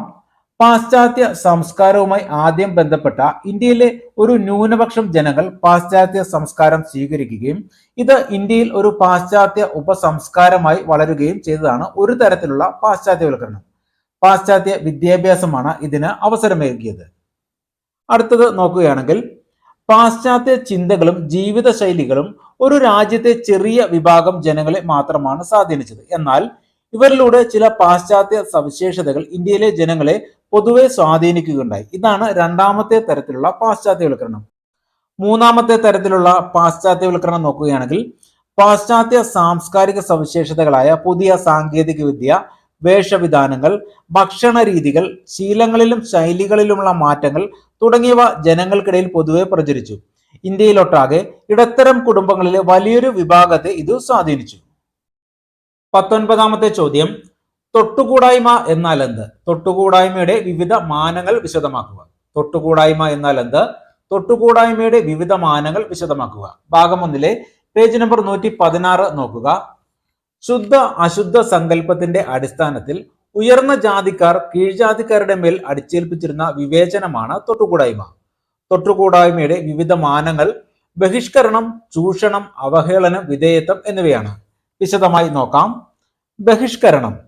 പാശ്ചാത്യ സംസ്കാരവുമായി ആദ്യം ബന്ധപ്പെട്ട ഇന്ത്യയിലെ ഒരു ന്യൂനപക്ഷം ജനങ്ങൾ പാശ്ചാത്യ സംസ്കാരം സ്വീകരിക്കുകയും ഇത് ഇന്ത്യയിൽ ഒരു പാശ്ചാത്യ ഉപസംസ്കാരമായി വളരുകയും ചെയ്തതാണ് ഒരു തരത്തിലുള്ള പാശ്ചാത്യവൽക്കരണം. പാശ്ചാത്യ വിദ്യാഭ്യാസമാണ് ഇതിന് അവസരമേകിയത്. അടുത്തത് നോക്കുകയാണെങ്കിൽ പാശ്ചാത്യ ചിന്തകളും ജീവിതശൈലികളും ഒരു രാജ്യത്തെ ചെറിയ വിഭാഗം ജനങ്ങളെ മാത്രമാണ് സ്വാധീനിച്ചത്. എന്നാൽ ഇവരിലൂടെ ചില പാശ്ചാത്യ സവിശേഷതകൾ ഇന്ത്യയിലെ ജനങ്ങളെ പൊതുവെ സ്വാധീനിക്കുകയുണ്ടായി. ഇതാണ് രണ്ടാമത്തെ തരത്തിലുള്ള പാശ്ചാത്യവൽക്കരണം. മൂന്നാമത്തെ തരത്തിലുള്ള പാശ്ചാത്യവൽക്കരണം നോക്കുകയാണെങ്കിൽ പാശ്ചാത്യ സാംസ്കാരിക സവിശേഷതകളായ പുതിയ സാങ്കേതിക വിദ്യ വേഷവിധാനങ്ങൾ ഭക്ഷണ രീതികൾ ശീലങ്ങളിലും ശൈലികളിലുമുള്ള മാറ്റങ്ങൾ തുടങ്ങിയവ ജനങ്ങൾക്കിടയിൽ പൊതുവെ പ്രചരിച്ചു. ഇന്ത്യയിലൊട്ടാകെ ഇടത്തരം കുടുംബങ്ങളിലെ വലിയൊരു വിഭാഗത്തെ ഇത് സ്വാധീനിച്ചു. പത്തൊൻപതാമത്തെ ചോദ്യം തൊട്ടുകൂടായ്മ എന്നാൽ എന്ത്? തൊട്ടുകൂടായ്മയുടെ വിവിധ മാനങ്ങൾ വിശദമാക്കുക. തൊട്ടുകൂടായ്മ എന്നാൽ എന്ത്? തൊട്ടുകൂടായ്മയുടെ വിവിധ മാനങ്ങൾ വിശദമാക്കുക. ഭാഗം ഒന്നിലെ പേജ് നമ്പർ നൂറ്റി പതിനാറ് നോക്കുക. ശുദ്ധ അശുദ്ധ സങ്കല്പത്തിന്റെ അടിസ്ഥാനത്തിൽ ഉയർന്ന ജാതിക്കാർ കീഴ്ജാതിക്കാരുടെ മേൽ അടിച്ചേൽപ്പിച്ചിരുന്ന വിവേചനമാണ് തൊട്ടുകൂടായ്മ. തൊട്ടുകൂടായ്മയുടെ വിവിധ മാനങ്ങൾ ബഹിഷ്കരണം ചൂഷണം അവഹേളനം വിധേയത്വം എന്നിവയാണ്. വിശദമായി നോക്കാം. ബഹിഷ്കരണം.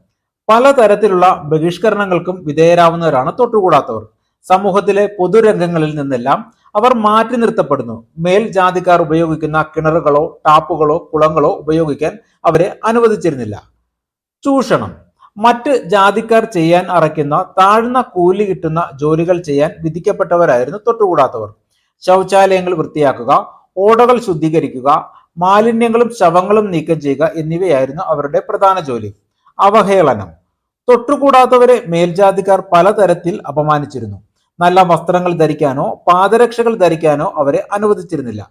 പലതരത്തിലുള്ള ബഹിഷ്കരണങ്ങൾക്കും വിധേയരാവുന്നവരാണ് തൊട്ടുകൂടാത്തവർ. സമൂഹത്തിലെ പൊതുരംഗങ്ങളിൽ നിന്നെല്ലാം അവർ മാറ്റി നിർത്തപ്പെടുന്നു. മേൽജാതിക്കാർ ഉപയോഗിക്കുന്ന കിണറുകളോ ടാപ്പുകളോ കുളങ്ങളോ ഉപയോഗിക്കാൻ അവരെ അനുവദിച്ചിരുന്നില്ല. ചൂഷണം. മറ്റ് ജാതിക്കാർ ചെയ്യാൻ അറയ്ക്കുന്ന താഴ്ന്ന കൂലി കിട്ടുന്ന ജോലികൾ ചെയ്യാൻ വിധിക്കപ്പെട്ടവരായിരുന്നു തൊട്ടുകൂടാത്തവർ. ശൗചാലയങ്ങൾ വൃത്തിയാക്കുക ഓടകൾ ശുദ്ധീകരിക്കുക മാലിന്യങ്ങളും ശവങ്ങളും നീക്കം ചെയ്യുക എന്നിവയായിരുന്നു അവരുടെ പ്രധാന ജോലി. അവഹേളനം. തൊട്ടുകൂടാത്തവരെ മേൽജാതിക്കാർ പലതരത്തിൽ അപമാനിച്ചിരുന്നു. നല്ല വസ്ത്രങ്ങൾ ധരിക്കാനോ പാദരക്ഷകൾ ധരിക്കാനോ അവരെ അനുവദിച്ചിരുന്നില്ല.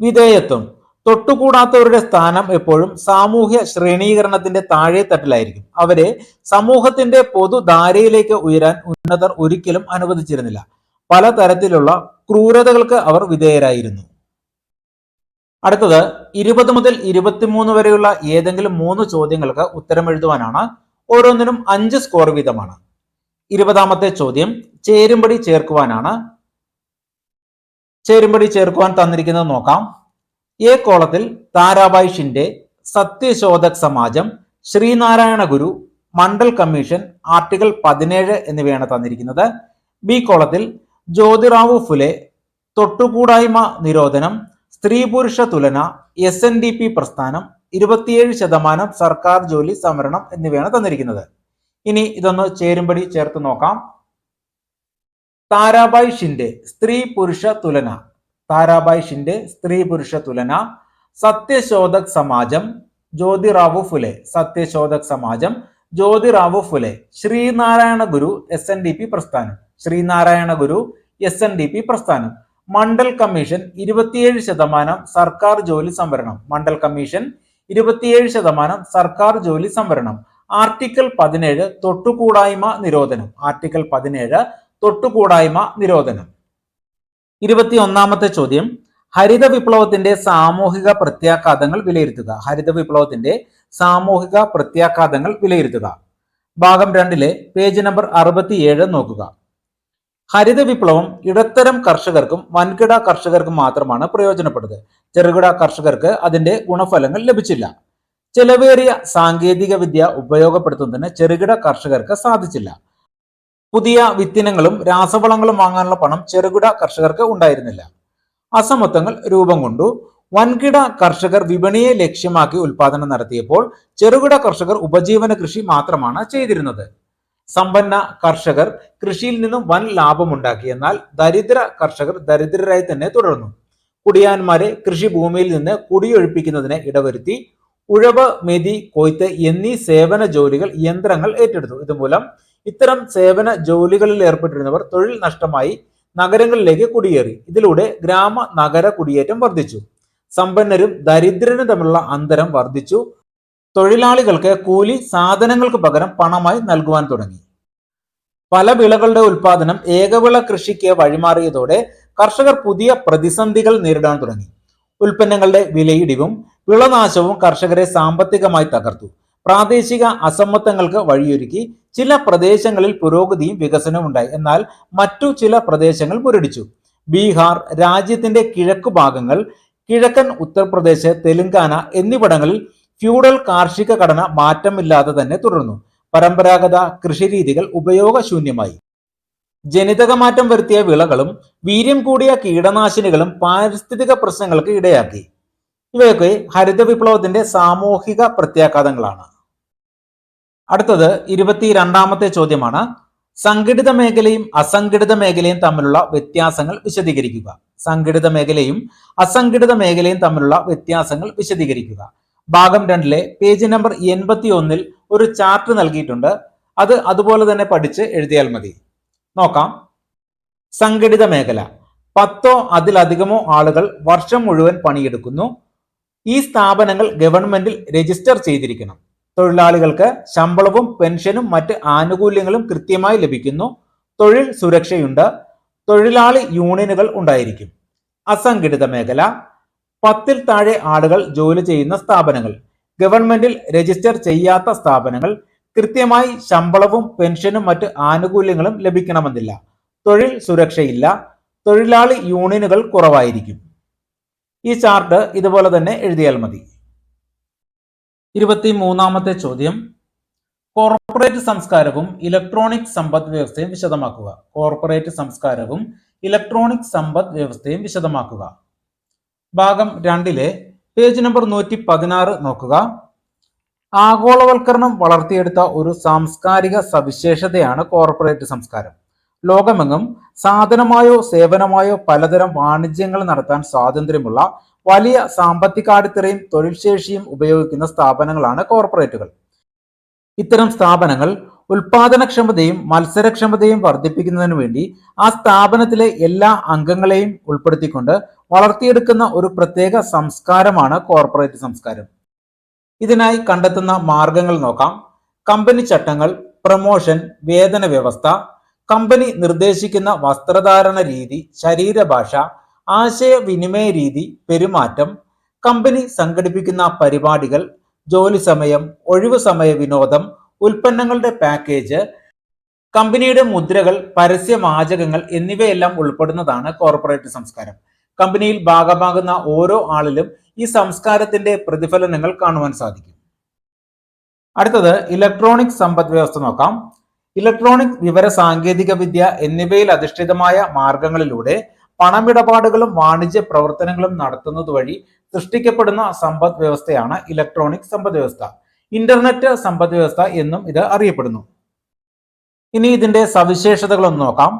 വിധേയത്വം. തൊട്ടുകൂടാത്തവരുടെ സ്ഥാനം എപ്പോഴും സാമൂഹ്യ ശ്രേണീകരണത്തിന്റെ താഴെ തട്ടിലായിരിക്കും അവരെ സമൂഹത്തിന്റെ പൊതുധാരയിലേക്ക് ഉയരാൻ ഉന്നതർ ഒരിക്കലും അനുവദിച്ചിരുന്നില്ല. പലതരത്തിലുള്ള ക്രൂരതകൾക്ക് അവർ വിധേയരായിരുന്നു. അടുത്തത് ഇരുപത് മുതൽ ഇരുപത്തിമൂന്ന് വരെയുള്ള ഏതെങ്കിലും മൂന്ന് ചോദ്യങ്ങൾക്ക് ഉത്തരം എഴുതുവാനാണ് ഓരോന്നിനും അഞ്ച് സ്കോർ വീതമാണ്. ഇരുപതാമത്തെ ചോദ്യം ചേരുംപടി ചേർക്കുവാനാണ്. ചേരുംപടി ചേർക്കുവാൻ തന്നിരിക്കുന്നത് നോക്കാം. എ കോളത്തിൽ താരാബായ് സത്യശോധക് സമാജം ശ്രീനാരായണ ഗുരു മണ്ഡൽ കമ്മീഷൻ ആർട്ടിക്കിൾ പതിനേഴ് എന്നിവയാണ് തന്നിരിക്കുന്നത്. ബി കോളത്തിൽ ജ്യോതിറാവു ഫുലെ തൊട്ടുകൂടായ്മ നിരോധനം സ്ത്രീ പുരുഷ തുലന എസ് എൻ ഡി പി പ്രസ്ഥാനം ഇരുപത്തിയേഴ് ശതമാനം സർക്കാർ ജോലി സംവരണം എന്നിവയാണ് തന്നിരിക്കുന്നത്. ഇനി ഇതൊന്ന് ചേരുംപടി ചേർത്ത് നോക്കാം. താരാബായ് ഷിൻഡെ സ്ത്രീ പുരുഷ തുലന. താരാബായ് ഷിൻഡെ സ്ത്രീ പുരുഷ തുലന. സത്യശോധക് സമാജം ജ്യോതിറാവു ഫുലെ. സത്യശോധക് സമാജം Jyotirao Phule. Sreenarayana Guru S N D P പ്രസ്ഥാനം. Sreenarayana Guru S N D P പ്രസ്ഥാനം. മണ്ഡൽ കമ്മീഷൻ ഇരുപത്തിയേഴ് ശതമാനം സർക്കാർ ജോലി സംവരണം. മണ്ഡൽ കമ്മീഷൻ ഇരുപത്തിയേഴ് ശതമാനം സർക്കാർ ജോലി സംവരണം. ആർട്ടിക്കിൾ പതിനേഴ് തൊട്ടുകൂടായ്മ നിരോധനം. ആർട്ടിക്കിൾ പതിനേഴ് തൊട്ടുകൂടായ്മ നിരോധനം. ഇരുപത്തി ഒന്നാമത്തെ ചോദ്യം. ഹരിത വിപ്ലവത്തിന്റെ സാമൂഹിക പ്രത്യാഘാതങ്ങൾ വിലയിരുത്തുക. ഹരിത വിപ്ലവത്തിന്റെ സാമൂഹിക പ്രത്യാഘാതങ്ങൾ വിലയിരുത്തുക. ഭാഗം രണ്ടിലെ പേജ് നമ്പർ അറുപത്തിയേഴ് നോക്കുക. ഹരിത വിപ്ലവം ഇടത്തരം കർഷകർക്കും വൻകിട കർഷകർക്കും മാത്രമാണ് പ്രയോജനപ്പെടുന്നത്. ചെറുകിട കർഷകർക്ക് അതിന്റെ ഗുണഫലങ്ങൾ ലഭിച്ചില്ല. ചെലവേറിയ സാങ്കേതിക വിദ്യ ഉപയോഗപ്പെടുത്തുന്നതിന് ചെറുകിട കർഷകർക്ക് സാധിച്ചില്ല. പുതിയ വിത്തിനങ്ങളും രാസവളങ്ങളും വാങ്ങാനുള്ള പണം ചെറുകിട കർഷകർക്ക് ഉണ്ടായിരുന്നില്ല. അസമത്വങ്ങൾ രൂപം കൊണ്ടു വൻകിട കർഷകർ വിപണിയെ ലക്ഷ്യമാക്കി ഉൽപാദനം നടത്തിയപ്പോൾ ചെറുകിട കർഷകർ ഉപജീവന കൃഷി മാത്രമാണ് ചെയ്തിരുന്നത്. സമ്പന്ന കർഷകർ കൃഷിയിൽ നിന്നും വൻ ലാഭമുണ്ടാക്കി എന്നാൽ ദരിദ്ര കർഷകർ ദരിദ്രരായി തന്നെ തുടർന്നു. കുടിയാന്മാരെ കൃഷിഭൂമിയിൽ നിന്ന് കുടിയൊഴിപ്പിക്കുന്നതിനെ ഇടവരുത്തി ഉഴവ് മെതി കൊയ്ത്ത് എന്നീ സേവന ജോലികൾ യന്ത്രങ്ങൾ ഏറ്റെടുത്തു. ഇതുമൂലം ഇത്തരം സേവന ജോലികളിൽ ഏർപ്പെട്ടിരുന്നവർ തൊഴിൽ നഷ്ടമായി നഗരങ്ങളിലേക്ക് കുടിയേറി. ഇതിലൂടെ ഗ്രാമ നഗര കുടിയേറ്റം വർദ്ധിച്ചു. സമ്പന്നരും ദരിദ്രനും തമ്മിലുള്ള അന്തരം വർദ്ധിച്ചു. തൊഴിലാളികൾക്ക് കൂലി സാധനങ്ങൾക്ക് പകരം പണമായി നൽകുവാൻ തുടങ്ങി. പല വിളകളുടെ ഉൽപാദനം ഏകവിള കൃഷിക്ക് വഴിമാറിയതോടെ കർഷകർ പുതിയ പ്രതിസന്ധികൾ നേരിടാൻ തുടങ്ങി. ഉൽപ്പന്നങ്ങളുടെ വിലയിടിവും വിളനാശവും കർഷകരെ സാമ്പത്തികമായി തകർത്തു. പ്രാദേശിക അസമത്വങ്ങൾക്ക് വഴിയൊരുക്കി ചില പ്രദേശങ്ങളിൽ പുരോഗതിയും വികസനവും ഉണ്ടായി. എന്നാൽ മറ്റു ചില പ്രദേശങ്ങൾ മുരടിച്ചു. ബീഹാർ രാജ്യത്തിന്റെ കിഴക്കു ഭാഗങ്ങൾ കിഴക്കൻ ഉത്തർപ്രദേശ് തെലങ്കാന എന്നിവിടങ്ങളിൽ ഫ്യൂഡൽ കാർഷിക ഘടന മാറ്റമില്ലാതെ തന്നെ തുടർന്നു. പരമ്പരാഗത കൃഷിരീതികൾ ഉപയോഗശൂന്യമായി. ജനിതക മാറ്റം വരുത്തിയ വിളകളും വീര്യം കൂടിയ കീടനാശിനികളും പാരിസ്ഥിതിക പ്രശ്നങ്ങൾക്ക് ഇടയാക്കി. ഇവയൊക്കെ ഹരിത വിപ്ലവത്തിന്റെ സാമൂഹിക പ്രത്യാഘാതങ്ങളാണ്. അടുത്തത് ഇരുപത്തിരണ്ടാമത്തെ ചോദ്യമാണ്. സംഘടിത മേഖലയും അസംഘടിത മേഖലയും തമ്മിലുള്ള വ്യത്യാസങ്ങൾ വിശദീകരിക്കുക. സംഘടിത മേഖലയും അസംഘടിത മേഖലയും തമ്മിലുള്ള വ്യത്യാസങ്ങൾ വിശദീകരിക്കുക. ഭാഗം രണ്ടിലെ പേജ് നമ്പർ എൺപത്തി ഒന്നിൽ ഒരു ചാർട്ട് നൽകിയിട്ടുണ്ട്. അത് അതുപോലെ തന്നെ പഠിച്ച് എഴുതിയാൽ മതി. നോക്കാം. സംഘടിത മേഖല. പത്തോ അതിലധികമോ ആളുകൾ വർഷം മുഴുവൻ പണിയെടുക്കുന്നു. ഈ സ്ഥാപനങ്ങൾ ഗവൺമെന്റിൽ രജിസ്റ്റർ ചെയ്തിരിക്കണം. തൊഴിലാളികൾക്ക് ശമ്പളവും പെൻഷനും മറ്റ് ആനുകൂല്യങ്ങളും കൃത്യമായി ലഭിക്കുന്നു. തൊഴിൽ സുരക്ഷയുണ്ട്. തൊഴിലാളി യൂണിയനുകൾ ഉണ്ടായിരിക്കും. അസംഘടിത മേഖല. പത്തിൽ താഴെ ആളുകൾ ജോലി ചെയ്യുന്ന സ്ഥാപനങ്ങൾ. ഗവൺമെന്റിൽ രജിസ്റ്റർ ചെയ്യാത്ത സ്ഥാപനങ്ങൾ. കൃത്യമായി ശമ്പളവും പെൻഷനും മറ്റ് ആനുകൂല്യങ്ങളും ലഭിക്കണമെന്നില്ല. തൊഴിൽ സുരക്ഷയില്ല. തൊഴിലാളി യൂണിയനുകൾ കുറവായിരിക്കും. ഈ ചാർട്ട് ഇതുപോലെ തന്നെ എഴുതിയാൽ മതി. ഇരുപത്തി മൂന്നാമത്തെ ചോദ്യം. കോർപ്പറേറ്റ് സംസ്കാരവും ഇലക്ട്രോണിക് സമ്പദ് വ്യവസ്ഥയും വിശദമാക്കുക. കോർപ്പറേറ്റ് സംസ്കാരവും ഇലക്ട്രോണിക് സമ്പദ് വ്യവസ്ഥയും വിശദമാക്കുക. ഭാഗം രണ്ടിലെ പേജ് നമ്പർ നൂറ്റി പതിനാറ് നോക്കുക. ആഗോളവൽക്കരണം വളർത്തിയെടുത്ത ഒരു സാംസ്കാരിക സവിശേഷതയാണ് കോർപ്പറേറ്റ് സംസ്കാരം. ലോകമെങ്ങും സാധനമായോ സേവനമായോ പലതരം വാണിജ്യങ്ങൾ നടത്താൻ സ്വാതന്ത്ര്യമുള്ള വലിയ സാമ്പത്തികാടിത്തറയും തൊഴിൽ ശേഷിയും ഉപയോഗിക്കുന്ന സ്ഥാപനങ്ങളാണ് കോർപ്പറേറ്റുകൾ. ഇത്തരം സ്ഥാപനങ്ങൾ ഉൽപാദനക്ഷമതയും മത്സരക്ഷമതയും വർദ്ധിപ്പിക്കുന്നതിനു വേണ്ടി ആ സ്ഥാപനത്തിലെ എല്ലാ അംഗങ്ങളെയും ഉൾപ്പെടുത്തിക്കൊണ്ട് വളർത്തിയെടുക്കുന്ന ഒരു പ്രത്യേക സംസ്കാരമാണ് കോർപ്പറേറ്റ് സംസ്കാരം. ഇതിനായി കണ്ടെത്തുന്ന മാർഗങ്ങൾ നോക്കാം. കമ്പനി ചട്ടങ്ങൾ പ്രമോഷൻ വേതന വ്യവസ്ഥ കമ്പനി നിർദ്ദേശിക്കുന്ന വസ്ത്രധാരണ രീതി ശരീരഭാഷ ആശയവിനിമയ രീതി പെരുമാറ്റം കമ്പനി സംഘടിപ്പിക്കുന്ന പരിപാടികൾ ജോലി സമയം ഒഴിവു സമയ വിനോദം ഉൽപ്പന്നങ്ങളുടെ പാക്കേജ് കമ്പനിയുടെ മുദ്രകൾ പരസ്യവാചകങ്ങൾ എന്നിവയെല്ലാം ഉൾപ്പെടുന്നതാണ് കോർപ്പറേറ്റ് സംസ്കാരം. കമ്പനിയിൽ ഭാഗമാകുന്ന ഓരോ ആളിലും ഈ സംസ്കാരത്തിന്റെ പ്രതിഫലനങ്ങൾ കാണുവാൻ സാധിക്കും. അടുത്തത് ഇലക്ട്രോണിക് സമ്പദ് വ്യവസ്ഥ നോക്കാം. ഇലക്ട്രോണിക് വിവര സാങ്കേതിക വിദ്യ എന്നിവയിൽ അധിഷ്ഠിതമായ മാർഗങ്ങളിലൂടെ പണമിടപാടുകളും വാണിജ്യ പ്രവർത്തനങ്ങളും നടത്തുന്നത് വഴി സൃഷ്ടിക്കപ്പെടുന്ന സമ്പദ് വ്യവസ്ഥയാണ് ഇലക്ട്രോണിക് സമ്പദ് വ്യവസ്ഥ. ഇന്റർനെറ്റ് സമ്പദ് വ്യവസ്ഥ എന്നും ഇത് അറിയപ്പെടുന്നു. ഇനി ഇതിന്റെ സവിശേഷതകൾ ഒന്ന് നോക്കാം.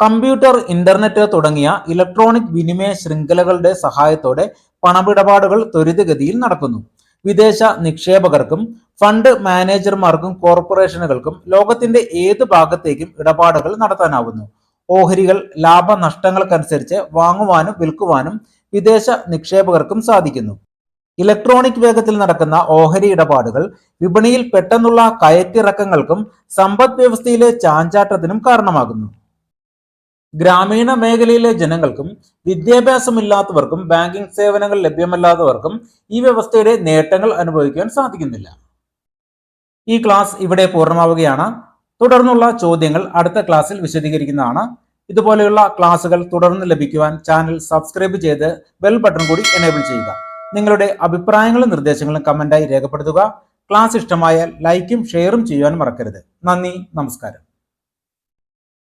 കമ്പ്യൂട്ടർ ഇന്റർനെറ്റ് തുടങ്ങിയ ഇലക്ട്രോണിക് വിനിമയ ശൃംഖലകളുടെ സഹായത്തോടെ പണമിടപാടുകൾ ത്വരിതഗതിയിൽ നടക്കുന്നു. വിദേശ നിക്ഷേപകർക്കും ഫണ്ട് മാനേജർമാർക്കും കോർപ്പറേഷനുകൾക്കും ലോകത്തിന്റെ ഏത് ഭാഗത്തേക്കും ഇടപാടുകൾ നടത്താനാവുന്നു. ഓഹരികൾ ലാഭനഷ്ടങ്ങൾക്കനുസരിച്ച് വാങ്ങുവാനും വിൽക്കുവാനും വിദേശ നിക്ഷേപകർക്കും സാധിക്കുന്നു. ഇലക്ട്രോണിക് വേഗത്തിൽ നടക്കുന്ന ഓഹരി ഇടപാടുകൾ വിപണിയിൽ പെട്ടെന്നുള്ള കയറ്റിറക്കങ്ങൾക്കും സമ്പദ് വ്യവസ്ഥയിലെ ചാഞ്ചാട്ടത്തിനും കാരണമാകുന്നു. ഗ്രാമീണ മേഖലയിലെ ജനങ്ങൾക്കും വിദ്യാഭ്യാസമില്ലാത്തവർക്കും ബാങ്കിംഗ് സേവനങ്ങൾ ലഭ്യമല്ലാത്തവർക്കും ഈ വ്യവസ്ഥയുടെ നേട്ടങ്ങൾ അനുഭവിക്കാൻ സാധിക്കുന്നില്ല. ഈ ക്ലാസ് ഇവിടെ പൂർണമാവുകയാണ്. തുടർന്നുള്ള ചോദ്യങ്ങൾ അടുത്ത ക്ലാസ്സിൽ വിശദീകരിക്കുന്നതാണ്. ഇതുപോലെയുള്ള ക്ലാസുകൾ തുടർന്ന് ലഭിക്കുവാൻ ചാനൽ സബ്സ്ക്രൈബ് ചെയ്ത് ബെൽ ബട്ടൺ കൂടി എനേബിൾ ചെയ്യുക. നിങ്ങളുടെ അഭിപ്രായങ്ങളും നിർദ്ദേശങ്ങളും കമന്റായി രേഖപ്പെടുത്തുക. ക്ലാസ് ഇഷ്ടമായാൽ ലൈക്കും ഷെയറും ചെയ്യുവാൻ മറക്കരുത്. നന്ദി നമസ്കാരം.